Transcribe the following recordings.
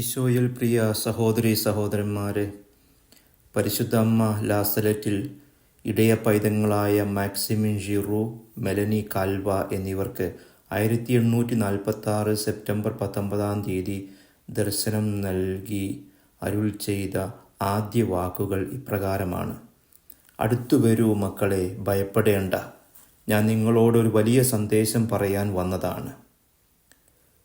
ഈശോയിൽ പ്രിയ സഹോദരി സഹോദരന്മാരെ പരിശുദ്ധ അമ്മ ലാസലറ്റിൽ ഇടയ പൈതങ്ങളായ മാക്സിമിൻ ജിറു മെലനി കാൽവ എന്നിവർക്ക് ആയിരത്തി എണ്ണൂറ്റി നാൽപ്പത്തി ആറ് സെപ്റ്റംബർ പത്തൊമ്പതാം തീയതി ദർശനം നൽകി അരുൾ ചെയ്ത ആദ്യ വാക്കുകൾ ഇപ്രകാരമാണ്. അടുത്തു വരൂ മക്കളെ ഭയപ്പെടേണ്ട. ഞാൻ നിങ്ങളോടൊരു വലിയ സന്ദേശം പറയാൻ വന്നതാണ്.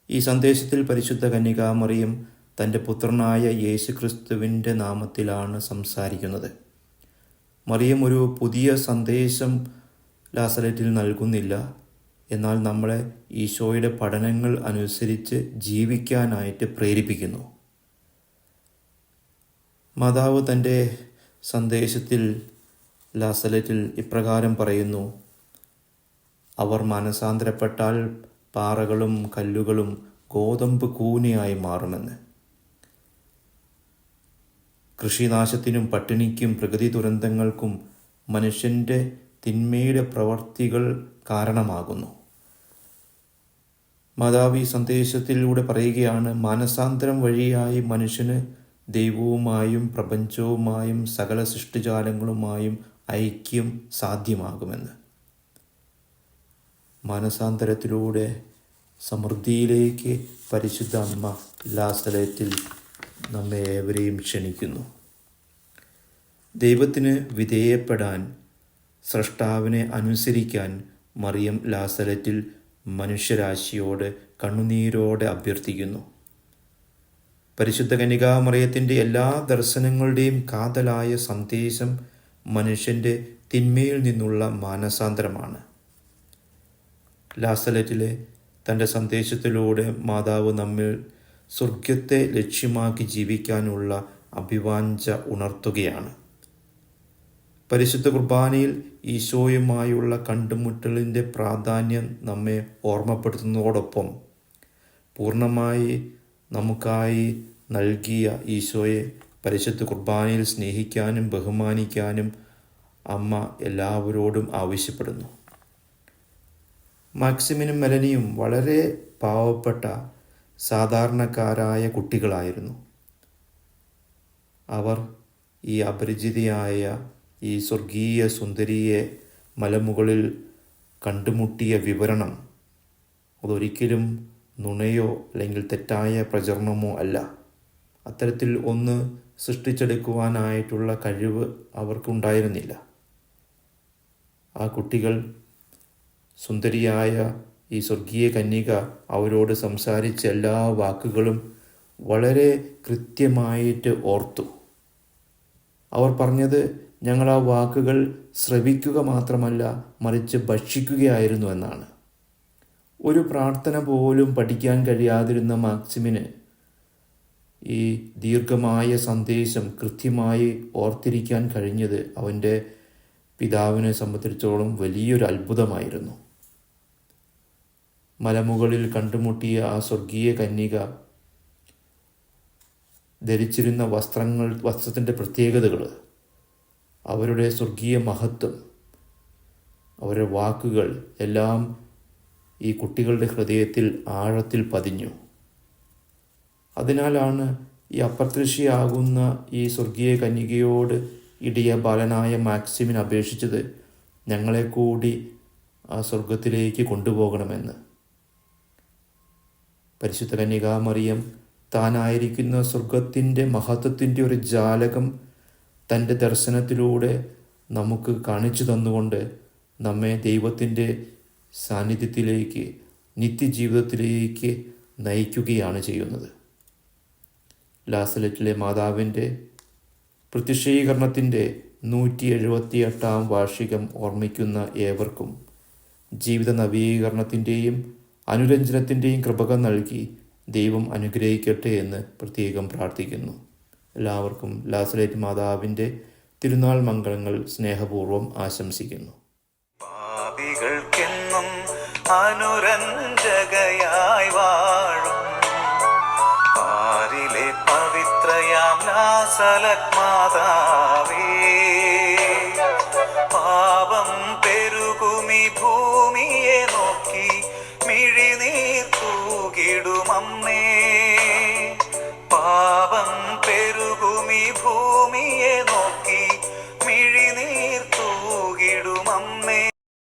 ഈ സന്ദേശത്തിൽ പരിശുദ്ധ കന്യകാമറിയം തന്റെ പുത്രനായ യേശുക്രിസ്തുവിന്റെ നാമത്തിലാണ് സംസാരിക്കുന്നത്. മറിയം ഒരു പുതിയ സന്ദേശം ലാസലറ്റിൽ നൽകുന്നില്ല. എന്നാൽ നമ്മളെ ഈശോയുടെ പഠനങ്ങൾ അനുസരിച്ച് ജീവിക്കാനായിട്ട് പ്രേരിപ്പിക്കുന്നു. മാതാവ് തന്റെ സന്ദേശത്തിൽ ലാസലറ്റിൽ ഇപ്രകാരം പറയുന്നു അവർ മനസാന്തരപ്പെട്ടാൽ പാറകളും കല്ലുകളും ഗോതമ്പ് കൂനയായി മാറുമെന്ന്. കൃഷിനാശത്തിനും പട്ടിണിക്കും പ്രകൃതി ദുരന്തങ്ങൾക്കും മനുഷ്യന്റെ തിന്മയുടെ പ്രവർത്തികൾ കാരണമാകുന്നു. മാതാവി സന്ദേശത്തിലൂടെ പറയുകയാണ് മാനസാന്തരം വഴിയായി മനുഷ്യന് ദൈവവുമായും പ്രപഞ്ചവുമായും സകല സൃഷ്ടിജാലങ്ങളുമായും ഐക്യം സാധ്യമാകുമെന്ന്. മാനസാന്തരത്തിലൂടെ സമൃദ്ധിയിലേക്ക് പരിശുദ്ധ അമ്മ ലാസലത്തിൽ നമ്മെ ഏവരെയും ക്ഷണിക്കുന്നു. ദൈവത്തിന് വിധേയപ്പെടാൻ സൃഷ്ടാവിനെ അനുസരിക്കാൻ മറിയം ലാസലറ്റിൽ മനുഷ്യരാശിയോട് കണ്ണുനീരോടെ അഭ്യർത്ഥിക്കുന്നു. പരിശുദ്ധ കനികാമറിയത്തിന്റെ എല്ലാ ദർശനങ്ങളുടെയും കാതലായ സന്ദേശം മനുഷ്യന്റെ തിന്മയിൽ നിന്നുള്ള മാനസാന്തരമാണ്. ലാസലറ്റിലെ തന്റെ സന്ദേശത്തിലൂടെ മാതാവ് നമ്മിൽ സ്വർഗത്തെ ലക്ഷ്യമാക്കി ജീവിക്കാനുള്ള അഭിവാഞ്ച ഉണർത്തുകയാണ്. പരിശുദ്ധ കുർബാനയിൽ ഈശോയുമായുള്ള കണ്ടുമുട്ടലിന്റെ പ്രാധാന്യം നമ്മെ ഓർമ്മപ്പെടുത്തുന്നതോടൊപ്പം പൂർണമായി നമുക്കായി നൽകിയ ഈശോയെ പരിശുദ്ധ കുർബാനയിൽ സ്നേഹിക്കാനും ബഹുമാനിക്കാനും അമ്മ എല്ലാവരോടും ആവശ്യപ്പെടുന്നു. മാക്സിമിനും മെലനിയും വളരെ പാവപ്പെട്ട സാധാരണക്കാരായ കുട്ടികളായിരുന്നു. അവർ ഈ അപരിചിതയായ ഈ സ്വർഗീയ സുന്ദരിയെ മലമുകളിൽ കണ്ടുമുട്ടിയ വിവരണം അതൊരിക്കലും നുണയോ അല്ലെങ്കിൽ തെറ്റായ പ്രചരണമോ അല്ല. അത്തരത്തിൽ ഒന്ന് സൃഷ്ടിച്ചെടുക്കുവാനായിട്ടുള്ള കഴിവ് അവർക്കുണ്ടായിരുന്നില്ല. ആ കുട്ടികൾ സുന്ദരിയായ ഈ സ്വർഗീയ കന്യക അവരോട് സംസാരിച്ച എല്ലാ വാക്കുകളും വളരെ കൃത്യമായിട്ട് ഓർത്തു. അവർ പറഞ്ഞത് ഞങ്ങൾ ആ വാക്കുകൾ ശ്രവിക്കുക മാത്രമല്ല മറിച്ച് ഭക്ഷിക്കുകയായിരുന്നു എന്നാണ്. ഒരു പ്രാർത്ഥന പോലും പഠിക്കാൻ കഴിയാതിരുന്ന മാക്സിമിന് ഈ ദീർഘമായ സന്ദേശം കൃത്യമായി ഓർത്തിരിക്കാൻ കഴിഞ്ഞത് അവന്റെ പിതാവിനെ സംബന്ധിച്ചിടത്തോളം വലിയൊരു അത്ഭുതമായിരുന്നു. മലമുകളിൽ കണ്ടുമുട്ടിയ ആ സ്വർഗീയ കന്യക ധരിച്ചിരുന്ന വസ്ത്രങ്ങൾ വസ്ത്രത്തിന്റെ പ്രത്യേകതകൾ അവരുടെ സ്വർഗീയ മഹത്വം അവരുടെ വാക്കുകൾ എല്ലാം ഈ കുട്ടികളുടെ ഹൃദയത്തിൽ ആഴത്തിൽ പതിഞ്ഞു. അതിനാലാണ് ഈ അപ്രത്യക്ഷയാകുന്ന ഈ സ്വർഗീയ കന്യകയോട് ഇടിയ ബാലനായ മാക്സിമിൻ അപേക്ഷിച്ചത് ഞങ്ങളെ കൂടി ആ സ്വർഗത്തിലേക്ക് കൊണ്ടുപോകണമെന്ന്. പരിശുദ്ധ കന്യകാമറിയം താനായിരിക്കുന്ന സ്വർഗത്തിന്റെ മഹത്വത്തിന്റെ ഒരു ജാലകം തന്റെ ദർശനത്തിലൂടെ നമുക്ക് കാണിച്ചു തന്നുകൊണ്ട് നമ്മെ ദൈവത്തിന്റെ സാന്നിധ്യത്തിലേക്ക് നിത്യജീവിതത്തിലേക്ക് നയിക്കുകയാണ് ചെയ്യുന്നത്. ലാസലറ്റിലെ മാതാവിന്റെ പ്രത്യക്ഷീകരണത്തിന്റെ നൂറ്റി എഴുപത്തി എട്ടാം വാർഷികം ഓർമ്മിക്കുന്ന ഏവർക്കും ജീവിത നവീകരണത്തിന്റെയും അനുരഞ്ജനത്തിന്റെയും കൃപക നൽകി ദൈവം അനുഗ്രഹിക്കട്ടെ എന്ന് പ്രത്യേകം പ്രാർത്ഥിക്കുന്നു. എല്ലാവർക്കും ലാസലേറ്റ് മാതാവിന്റെ തിരുനാൾ മംഗളങ്ങൾ സ്നേഹപൂർവം ആശംസിക്കുന്നു. വാഴും. പവിത്രയാം ലാസലത് മാതാവേ. ഭൂമിയെ നോക്കി